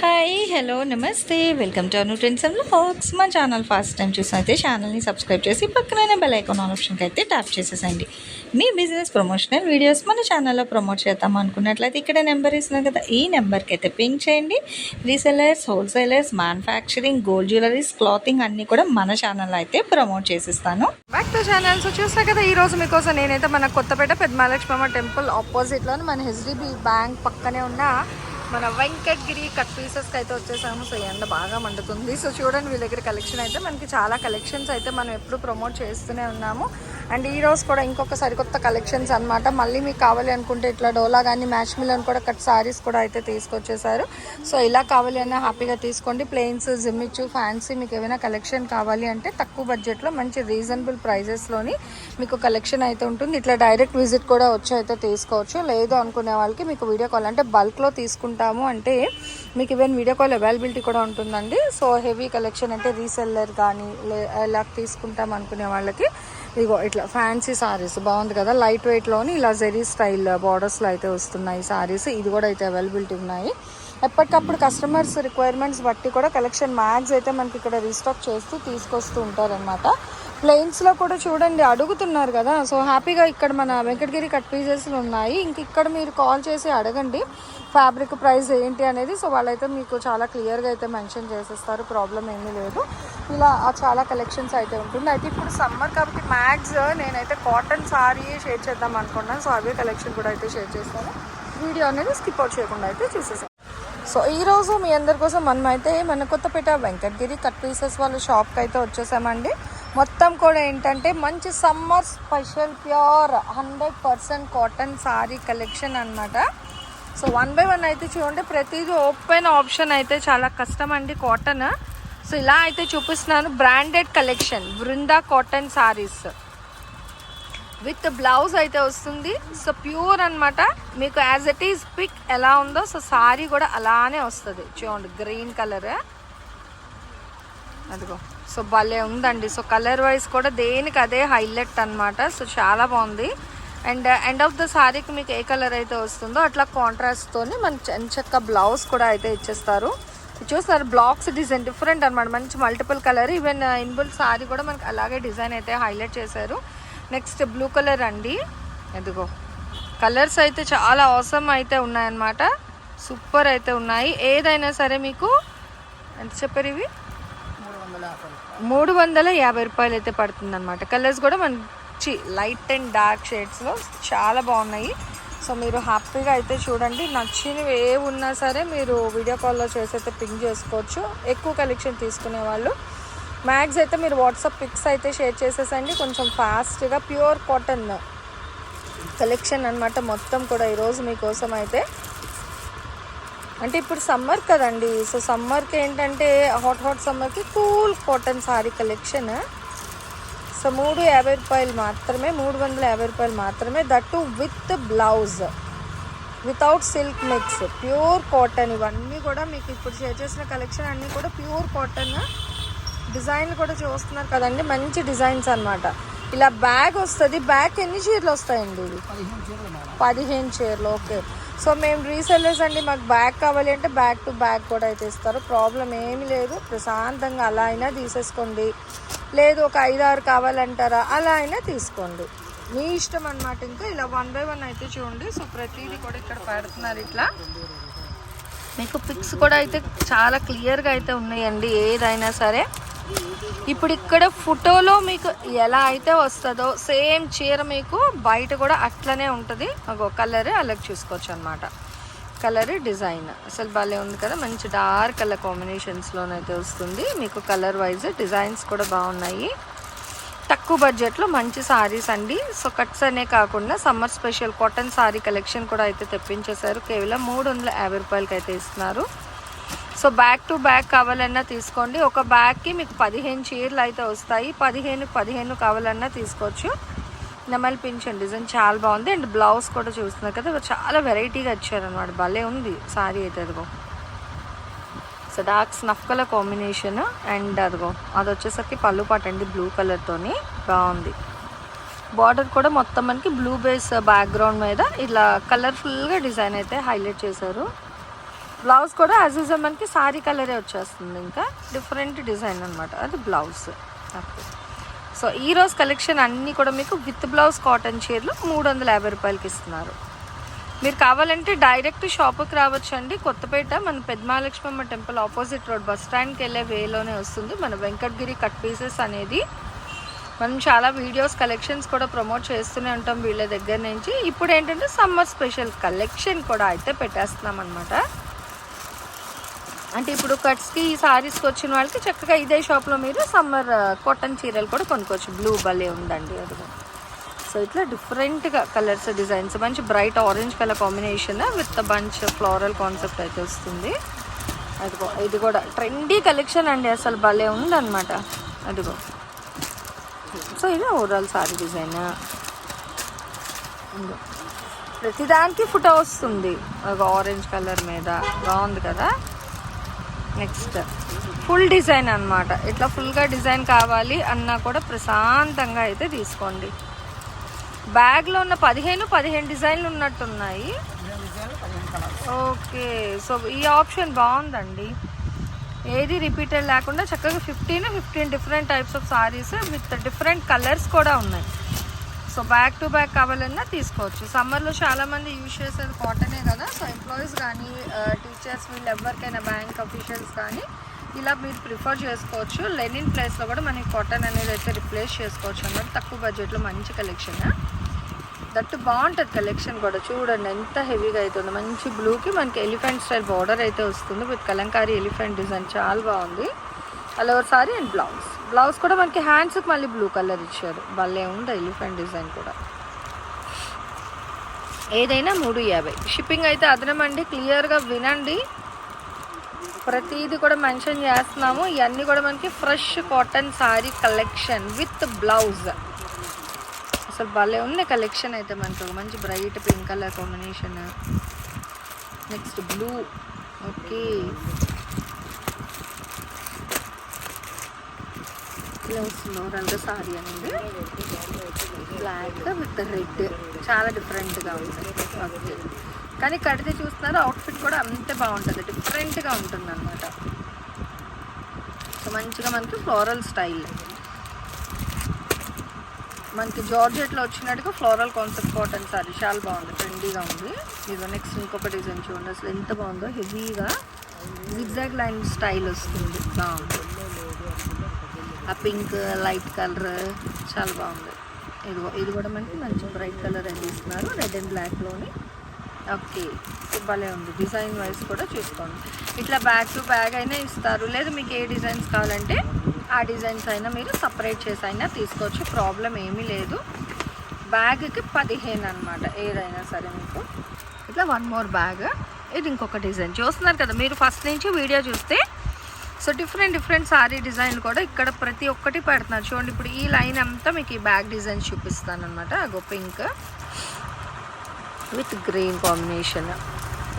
Hi hello నమస్తే welcome to Anu trends and facts మా channel first time చూసినైతే ఛానల్ని సబ్స్క్రైబ్ చేసి పక్కనే బెల్ ఐకాన్ ఆప్షన్కి అయితే ట్యాప్ చేసేసండి మీ బిజినెస్ ప్రమోషనల్ వీడియోస్ మన ఛానల్లో ప్రమోట్ చేద్దాం అనుకున్నట్లయితే ఇక్కడ నెంబర్ ఇస్తున్నాం కదా ఈ నెంబర్కి అయితే పింక్ చేయండి. Resellers wholesalers manufacturing gold jewelleries clothing అన్నీ కూడా మన ఛానల్లో అయితే ప్రమోట్ చేసిస్తాను. బ్యాక్ టు ఛానల్స్ చూసా కదా ఈ రోజు మీకోసం నేనైతే మన కొత్తపేట పెద్దమాలక్ష్మమ్మ టెంపుల్ ఆపోజిట్లో మన హెచ్డిబి బ్యాంక్ పక్కనే ఉన్న మన వెంకట్గిరి కట్ పీసెస్కి అయితే వచ్చేసాము. సో ఎండ బాగా మండుతుంది. సో చూడండి వీళ్ళ దగ్గర కలెక్షన్ అయితే. మనకి చాలా కలెక్షన్స్ అయితే మనం ఎప్పుడు ప్రమోట్ చేస్తూనే ఉన్నాము. అండ్ ఈ రోజు కూడా ఇంకొక సరికొత్త కలెక్షన్స్ అన్నమాట. మళ్ళీ మీకు కావాలి అనుకుంటే ఇట్లా డోలా కానీ మ్యాచ్ మిలన్ కూడా కట్ సారీస్ కూడా అయితే తీసుకొచ్చేసారు. సో ఇలా కావాలి అన్న హ్యాపీగా తీసుకోండి. ప్లెయిన్స్ జిమ్మిచ్చు ఫ్యాన్సీ మీకు ఏమైనా కలెక్షన్ కావాలి అంటే తక్కువ బడ్జెట్లో మంచి రీజనబుల్ ప్రైజెస్లోని మీకు కలెక్షన్ అయితే ఉంటుంది. ఇట్లా డైరెక్ట్ విజిట్ కూడా వచ్చి అయితే తీసుకోవచ్చు. లేదు అనుకునే వాళ్ళకి మీకు వీడియో కాల్ అంటే బల్క్లో ఉంటాము అంటే మీకు ఈవెన్ వీడియో కాల్ అవైలబిలిటీ కూడా ఉంటుందండి. సో హెవీ కలెక్షన్ అంటే రీసెల్లర్ కానీ లే ఇలా తీసుకుంటాం అనుకునే వాళ్ళకి ఇదిగో ఇట్లా ఫ్యాన్సీ సారీస్ బాగుంది కదా లైట్ వెయిట్లోని ఇలా జెరీ స్టైల్ బార్డర్స్లో అయితే వస్తున్నాయి సారీస్ ఇది కూడా అయితే అవైలబిలిటీ ఉన్నాయి. ఎప్పటికప్పుడు కస్టమర్స్ రిక్వైర్మెంట్స్ బట్టి కూడా కలెక్షన్ మ్యాగ్స్ అయితే మనకి ఇక్కడ రీస్టాక్ చేస్తూ తీసుకొస్తూ ఉంటారనమాట ప్లెయిన్స్లో కూడా చూడండి అడుగుతున్నారు కదా. సో హ్యాపీగా ఇక్కడ మన వెంకటగిరి కట్ పీసెస్లు ఉన్నాయి. ఇంక ఇక్కడ మీరు కాల్ చేసి అడగండి ఫ్యాబ్రిక్ ప్రైస్ ఏంటి అనేది. సో వాళ్ళైతే మీకు చాలా క్లియర్గా అయితే మెన్షన్ చేసేస్తారు. ప్రాబ్లం ఏమీ లేదు. ఇలా చాలా కలెక్షన్స్ అయితే ఉంటుంది. అయితే ఇప్పుడు సమ్మర్ కాబట్టి మ్యాక్స్ నేనైతే కాటన్ సారీ షేర్ చేద్దాం అనుకున్నాను. సో అవే కలెక్షన్ కూడా అయితే షేర్ చేస్తాను. వీడియో అనేది స్కిప్ అవుట్ చేయకుండా అయితే చూసేసాను సో ఈ రోజు మీ అందరి కోసం మనమైతే మన కొత్తపేట వెంకటగిరి కట్ పీసెస్ వాళ్ళ షాప్కి అయితే వచ్చేసామండి. మొత్తం కూడా ఏంటంటే మంచి summer special pure hundred percent cotton sari collection అన్నమాట. సో వన్ బై వన్ అయితే చూడండి ప్రతిదీ ఓపెన్ ఆప్షన్ అయితే చాలా కష్టం అండి కాటన్. సో ఇలా అయితే చూపిస్తున్నాను branded collection Brinda cotton saris. With blouse అయితే వస్తుంది. సో ప్యూర్ అనమాట మీకు యాజ్ ఇట్ ఈస్ పిక్ ఎలా ఉందో సో సారీ కూడా అలానే వస్తుంది. చూడండి గ్రీన్ కలర్. అదిగో. సో భలే ఉందండి. సో కలర్ వైజ్ కూడా దేనికి అదే హైలైట్ అన్నమాట. సో చాలా బాగుంది. అండ్ ఎండ్ ఆఫ్ ద శారీకి మీకు ఏ కలర్ అయితే వస్తుందో అట్లా కాంట్రాస్ట్తోని మనకి చక్క బ్లౌజ్ కూడా అయితే ఇచ్చేస్తారు. చూస్తారు బ్లాక్స్ డిజైన్ డిఫరెంట్ అనమాట మంచి మల్టిపుల్ కలర్ ఈవెన్ ఇన్బుల్ సారీ కూడా మనకి అలాగే డిజైన్ అయితే హైలైట్ చేశారు. నెక్స్ట్ బ్లూ కలర్ అండి. ఎదుగో కలర్స్ అయితే చాలా అవసరం అయితే ఉన్నాయన్నమాట. సూపర్ అయితే ఉన్నాయి. ఏదైనా సరే మీకు ఎంత చెప్పారు ఇవి? మూడు వందల యాభై రూపాయలు అయితే పడుతుంది అనమాట కలర్స్ కూడా మంచి లైట్ అండ్ డార్క్ షేడ్స్లో చాలా బాగున్నాయి. సో మీరు హ్యాపీగా అయితే చూడండి. నచ్చినవి ఏ ఉన్నా సరే మీరు వీడియో కాల్లో చేసి అయితే పింక్ చేసుకోవచ్చు. ఎక్కువ కలెక్షన్ తీసుకునే వాళ్ళు. మ్యాగ్స్ అయితే మీరు వాట్సాప్ పిక్స్ అయితే షేర్ చేసేసండి. కొంచెం ఫాస్ట్గా ప్యూర్ కాటన్ కలెక్షన్ అన్నమాట మొత్తం కూడా ఈరోజు మీకోసం అయితే అంటే ఇప్పుడు సమ్మర్ కదండి. సో సమ్మర్కి ఏంటంటే హాట్ హాట్ సమ్మర్కి cool cotton sari collection. So మూడు యాభై రూపాయలు మాత్రమే మూడు వందల యాభై రూపాయలు మాత్రమే. That with blouse. Without silk mix. Pure cotton ఇవన్నీ కూడా మీకు ఇప్పుడు షేర్ చేసిన కలెక్షన్ అన్నీ కూడా ప్యూర్ కాటన్. డిజైన్లు కూడా చూస్తున్నారు కదండి. మంచి డిజైన్స్ అన్నమాట. ఇలా బ్యాగ్ వస్తుంది. బ్యాగ్ ఎన్ని చీరలు వస్తాయండి? పదిహేను చీరలు. ఓకే. సో మేము రీసెల్లర్స్ అండి మాకు బ్యాగ్ కావాలి అంటే బ్యాగ్ టు బ్యాగ్ కూడా అయితే ఇస్తారు. ప్రాబ్లం ఏమీ లేదు. ప్రశాంతంగా అలా అయినా తీసేసుకోండి. లేదు ఒక ఐదు ఆరు కావాలంటారా? అలా అయినా తీసుకోండి. మీ ఇష్టం అనమాట ఇంకా. ఇలా వన్ బై వన్ అయితే చూడండి. సో ప్రతిదీ కూడా ఇక్కడ పెడుతున్నారు ఇట్లా. మీకు పిక్స్ కూడా అయితే చాలా క్లియర్గా అయితే ఉన్నాయండి. ఏదైనా సరే ఇప్పుడు ఇక్కడ ఫోటోలో మీకు ఎలా అయితే వస్తుందో సేమ్ చీర మీకు బయట కూడా అట్లనే ఉంటుంది. ఒక కలర్ అలాగే చూసుకోవచ్చు అనమాట కలర్ డిజైన్ అసలు భలే ఉంది కదా మంచి డార్క్ కలర్ కాంబినేషన్స్లోనైతే వస్తుంది. మీకు కలర్ వైజ్ డిజైన్స్ కూడా బాగున్నాయి. తక్కువ బడ్జెట్లో మంచి సారీస్ అండి. సో కట్స్ అనే కాకుండా summer special cotton sari collection కూడా అయితే తెప్పించేశారు. కేవలం మూడు వందల యాభై రూపాయలకి అయితే ఇస్తున్నారు. సో బ్యాక్ టు బ్యాక్ కావాలన్నా తీసుకోండి. ఒక బ్యాగ్కి మీకు పదిహేను చీరలు అయితే వస్తాయి. పదిహేను పదిహేను కావాలన్నా తీసుకోవచ్చు. నెమల్ పింఛన్ డిజైన్ చాలా బాగుంది. అండ్ బ్లౌజ్ కూడా చూస్తున్నారు కదా చాలా వెరైటీగా ఇచ్చారనమాట భలే ఉంది సారీ అయితే అదిగో. So dark snuff colour combination and అదిగో అది వచ్చేసరికి పళ్ళు పాటండి బ్లూ కలర్తోని బాగుంది. బార్డర్ కూడా మొత్తం మనకి బ్లూ బేస్ బ్యాక్గ్రౌండ్ మీద ఇలా కలర్ఫుల్గా డిజైన్ అయితే హైలైట్ చేశారు. బ్లౌజ్ కూడా యాజ్ యూజువల్ మనకి సారీ కలరే వచ్చేస్తుంది ఇంకా. డిఫరెంట్ డిజైన్ అనమాట అది బ్లౌజ్. ఓకే సో ఈ రోజు కలెక్షన్ అన్నీ కూడా మీకు విత్ బ్లౌజ్ కాటన్ చీరలు మూడు వందల యాభై రూపాయలకి ఇస్తున్నారు. మీరు కావాలంటే డైరెక్ట్ షాప్కి రావచ్చు అండి కొత్తపేట మన Peddamahalakshmamma temple opposite road bus స్టాండ్కి వెళ్ళే వేలోనే వస్తుంది. మన వెంకటగిరి కట్ పీసెస్ అనేది మనం చాలా వీడియోస్ కలెక్షన్స్ కూడా ప్రమోట్ చేస్తూనే ఉంటాం వీళ్ళ దగ్గర నుంచి. ఇప్పుడు ఏంటంటే సమ్మర్ స్పెషల్ కలెక్షన్ కూడా అయితే పెట్టేస్తున్నాం అనమాట అంటే ఇప్పుడు కట్స్కి ఈ సారీస్కి వచ్చిన వాళ్ళకి చక్కగా ఇదే షాప్లో మీరు సమ్మర్ కాటన్ చీరలు కూడా కొనుక్కోవచ్చు. బ్లూ భలే ఉందండి అది సో ఇట్లా డిఫరెంట్గా కలర్స్ డిజైన్స్ మంచి bright orange colour combination with bunch floral concept అయితే వస్తుంది. అదిగో ఇది కూడా ట్రెండీ కలెక్షన్ అండి అసలు భలే ఉందన్నమాట. అదిగో. సో ఇది ఓవరాల్ సారీ డిజైన్. ప్రతిదానికి ఫుటో వస్తుంది. ఆరెంజ్ కలర్ మీద. బాగుంది కదా? నెక్స్ట్. ఫుల్ డిజైన్ అన్నమాట. ఇట్లా ఫుల్గా డిజైన్ కావాలి అన్నా కూడా ప్రశాంతంగా అయితే తీసుకోండి. బ్యాగ్లో ఉన్న పదిహేను పదిహేను డిజైన్లు ఉన్నట్టున్నాయి. ఓకే. సో ఈ ఆప్షన్ బాగుందండి. ఏది రిపీటెడ్ లేకుండా చక్కగా fifteen fifteen different types of saris with different colours కూడా ఉన్నాయి. సో బ్యాక్ టు బ్యాక్ కావాలన్నా తీసుకోవచ్చు. సమ్మర్లో చాలామంది యూజ్ చేసేది కాటనే కదా సో ఎంప్లాయీస్ కానీ uh, టీచర్స్ వీళ్ళు ఎవరికైనా బ్యాంక్ అఫీషియల్స్ కానీ ఇలా మీరు ప్రిఫర్ చేసుకోవచ్చు. లెనిన్ ప్లేస్లో కూడా మనకి కాటన్ అనేది అయితే రిప్లేస్ చేసుకోవచ్చు అన్నమాట. తక్కువ బడ్జెట్లో మంచి కలెక్షన్ దట్ బాగుంటుంది కలెక్షన్ కూడా. చూడండి ఎంత హెవీగా అవుతుంది మంచి బ్లూకి మనకి ఎలిఫెంట్ స్టైల్ బార్డర్ అయితే వస్తుంది. విత్ కలంకారీ ఎలిఫెంట్ డిజైన్ చాలా బాగుంది. All over sari and blouse blouse కూడా మనకి హ్యాండ్స్కి మళ్ళీ బ్లూ కలర్ ఇచ్చారు. భలే ఉంది ఎలిఫెంట్ డిజైన్ కూడా. ఏదైనా మూడు యాభై. షిప్పింగ్ అయితే అదనమండి క్లియర్గా వినండి. ప్రతిదీ కూడా మెన్షన్ చేస్తున్నాము. ఇవన్నీ కూడా మనకి fresh cotton sari collection with blouse. అసలు భలే ఉంది కలెక్షన్ అయితే మనకి. ఒక మంచి bright pink colour combination. Next blue. Okay. ఇలా వస్తుంది సారీ అండి బ్లాక్ విత్ రెడ్ చాలా డిఫరెంట్గా ఉంది ఓకే కానీ కడితే చూస్తున్నారు అవుట్ఫిట్ కూడా అంతే బాగుంటుంది. డిఫరెంట్గా ఉంటుంది అనమాట సో మంచిగా మనకి ఫ్లోరల్ స్టైల్ మనకి జార్జెట్లో వచ్చినట్టుగా ఫ్లోరల్ కాన్సెప్ట్ కాటన్ సారీ చాలా బాగుంది. ట్రెండీగా ఉంది. ఇది నెక్స్ట్ ఇంకొక డిజైన్ చూడండి. అసలు ఎంత బాగుందో. హెవీగా జిగ్జాగ్ లైన్ స్టైల్ వస్తుంది. బాగుంటుంది ఆ పింక్ లైట్ కలర్ చాలా బాగుంది. ఇదిగో ఇది కూడా మనకి మంచి బ్రైట్ కలర్ అని ఇస్తున్నారు రెడ్ అండ్ బ్లాక్లోని ఓకే భలే ఉంది. డిజైన్ వైజ్ కూడా చూసుకోండి. ఇట్లా బ్యాగ్ టు బ్యాగ్ అయినా ఇస్తారు. లేదు మీకు ఏ డిజైన్స్ కావాలంటే ఆ డిజైన్స్ అయినా మీరు సపరేట్ చేసి అయినా తీసుకోవచ్చు. ప్రాబ్లం ఏమీ లేదు. బ్యాగ్కి పదిహేను అనమాట ఏదైనా సరే మీకు. ఇట్లా వన్ మోర్ బ్యాగ్ ఇది ఇంకొక డిజైన్ చూస్తున్నారు కదా మీరు ఫస్ట్ నుంచి వీడియో చూస్తే so different different sari design కూడా ఇక్కడ ప్రతి ఒక్కటి పెడుతున్నారు. చూడండి ఇప్పుడు ఈ లైన్ అంతా మీకు ఈ బ్యాగ్ డిజైన్ చూపిస్తాను అనమాట అగో పింక్ విత్ గ్రీన్ కాంబినేషన్.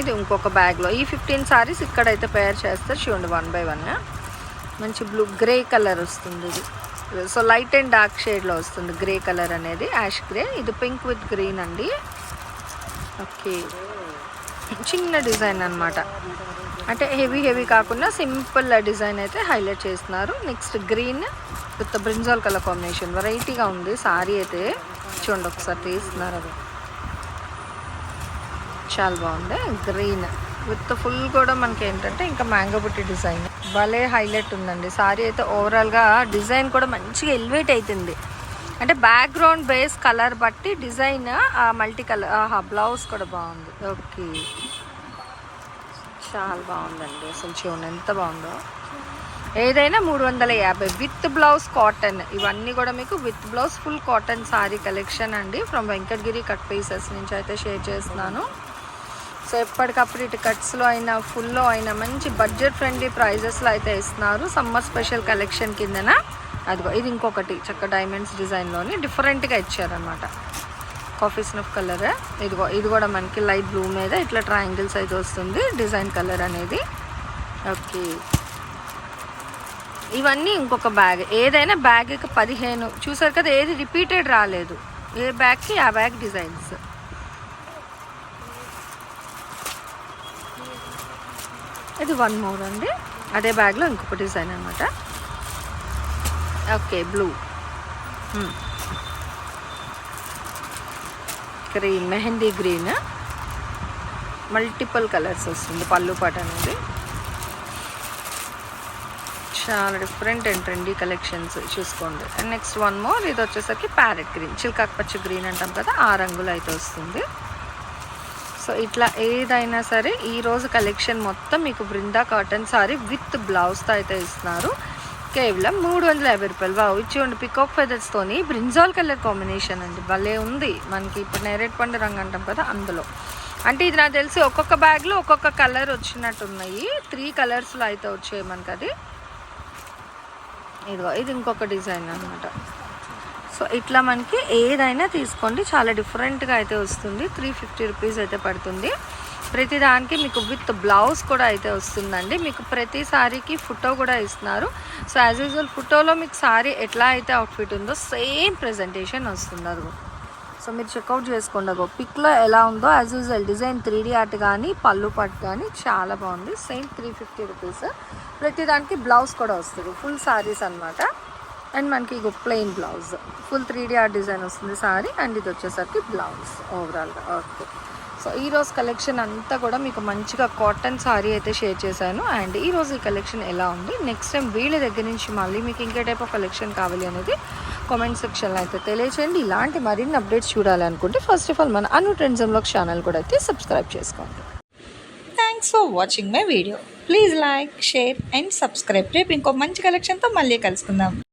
ఇది ఇంకొక బ్యాగ్లో. ఈ ఫిఫ్టీన్ సారీస్ ఇక్కడైతే పేర్ చేస్తారు. చూడండి వన్ బై వన్ మంచి బ్లూ గ్రే కలర్ వస్తుంది ఇది. సో లైట్ అండ్ డార్క్ షేడ్లో వస్తుంది గ్రే కలర్ అనేది యాష్ గ్రే ఇది పింక్ విత్ గ్రీన్ అండి. ఓకే చిన్న డిజైన్ అన్నమాట. అంటే హెవీ హెవీ కాకుండా సింపుల్ డిజైన్ అయితే హైలైట్ చేస్తున్నారు. Next green with brinjal colour combination. వెరైటీగా ఉంది. సారీ అయితే చూడండి ఒకసారి తీస్తున్నారు అది. చాలా బాగుంది. గ్రీన్ విత్ ఫుల్ కూడా మనకి ఏంటంటే ఇంకా మ్యాంగో బుట్టి డిజైన్. భలే హైలైట్ ఉందండి. సారీ అయితే ఓవరాల్గా డిజైన్ కూడా మంచిగా ఎలివేట్ అవుతుంది అంటే బ్యాక్గ్రౌండ్ బేస్ కలర్ బట్టి డిజైన్ మల్టీ కలర్ బ్లౌజ్ కూడా బాగుంది. ఓకే. చాలా బాగుందండి. అసలు చూడండి ఎంత బాగుందో. ఏదైనా మూడు వందల యాభై విత్ బ్లౌజ్ కాటన్. ఇవన్నీ కూడా మీకు with blouse full cotton sari collection అండి. ఫ్రమ్ వెంకటగిరి కట్ పీసెస్ నుంచి అయితే షేర్ చేస్తున్నాను. సో ఎప్పటికప్పుడు ఇటు కట్స్లో అయినా ఫుల్లో అయినా మంచి బడ్జెట్ ఫ్రెండ్లీ ప్రైజెస్లో అయితే ఇస్తున్నారు. సమ్మర్ స్పెషల్ కలెక్షన్ కిందన. అదిగో ఇది ఇంకొకటి చక్క డైమండ్స్ డిజైన్లోని డిఫరెంట్గా ఇచ్చారనమాట కాఫీ స్నఫ్ కలర్ ఇదిగో ఇది కూడా మనకి లైట్ బ్లూ మీద ఇట్లా ట్రయాంగిల్స్ అయితే వస్తుంది. డిజైన్ కలర్ అనేది. ఓకే. ఇవన్నీ ఇంకొక బ్యాగ్ ఏదైనా బ్యాగ్కి పదిహేను. చూసారు కదా ఏది రిపీటెడ్ రాలేదు. ఏ బ్యాగ్కి ఆ బ్యాగ్ డిజైన్స్ ఇది వన్ మోర్ అండి. అదే బ్యాగ్లో ఇంకొక డిజైన్ అనమాట okay blue green mehndi green multiple colours వస్తుంది పళ్ళు పాట అనేది. చాలా డిఫరెంట్ అండ్ కలెక్షన్స్ చూసుకోండి. అండ్ నెక్స్ట్ వన్ మోర్ ఇది వచ్చేసరికి ప్యారెట్ గ్రీన్ చిల్కాకపచ్చ గ్రీన్ అంటాం కదా ఆ రంగులో అయితే వస్తుంది. సో ఇట్లా ఏదైనా సరే ఈరోజు కలెక్షన్ మొత్తం మీకు బృందా కాటన్ సారీ విత్ బ్లౌజ్తో అయితే ఇస్తున్నారు. కేవలం మూడు వందల యాభై రూపాయలు. బావు ఇచ్చేయండి పికాక్ ఫెదర్స్తోని బ్రింజాల్ కలర్ కాంబినేషన్ అండి భలే ఉంది. మనకి ఇప్పుడు నేరేడ్ పండు రంగు అంటాం కదా అందులో. అంటే ఇది నాకు తెలిసి ఒక్కొక్క బ్యాగ్లో ఒక్కొక్క కలర్ వచ్చినట్టు ఉన్నాయి త్రీ కలర్స్లో అయితే వచ్చాయి మనకి అది ఇదిగో ఇది ఇంకొక డిజైన్ అనమాట సో ఇట్లా మనకి ఏదైనా తీసుకోండి. చాలా డిఫరెంట్గా అయితే వస్తుంది. త్రీ ఫిఫ్టీ రూపీస్ అయితే పడుతుంది. ప్రతి దానికి మీకు విత్ బ్లౌజ్ కూడా అయితే వస్తుందండి. మీకు ప్రతి శారీకి ఫోటో కూడా ఇస్తున్నారు. సో యాజ్ యూజువల్ ఫోటోలో మీకు సారీ ఎట్లా అయితే అవుట్ఫిట్ ఉందో సేమ్ ప్రజెంటేషన్ వస్తుంది అదిగో. సో మీరు చెక్అవుట్ చేసుకోండి అగో పిక్లో ఎలా ఉందో as usual design three D art కానీ పళ్ళు పట్టు కానీ చాలా బాగుంది. సేమ్ త్రీ ఫిఫ్టీ రూపీస్ ప్రతి దానికి బ్లౌజ్ కూడా వస్తుంది. ఫుల్ సారీస్ అన్నమాట. అండ్ మనకి ఇగో plain blouse full three D art design వస్తుంది సారీ. అండ్ ఇది వచ్చేసరికి బ్లౌజ్ ఓవరాల్గా ఓకే సో ఈ రోజు కలెక్షన్ అంతా కూడా మీకు మంచిగా కాటన్ సారీ అయితే షేర్ చేశాను. అండ్ ఈ రోజు ఈ కలెక్షన్ ఎలా ఉంది? నెక్స్ట్ టైం వీళ్ళ దగ్గర నుంచి మళ్ళీ మీకు ఇంకే టైప్ ఆఫ్ కలెక్షన్ కావాలి అనేది కామెంట్ సెక్షన్లో అయితే తెలియచేయండి. ఇలాంటి మరిన్ని అప్డేట్స్ చూడాలనుకుంటే ఫస్ట్ ఆఫ్ ఆల్ మన అను ట్రెండ్స్ ఛానల్ కూడా అయితే సబ్స్క్రైబ్ చేసుకోండి. Thanks for watching my video please like share and subscribe రేపు ఇంకో మంచి కలెక్షన్తో మళ్ళీ కలుసుకుందాం.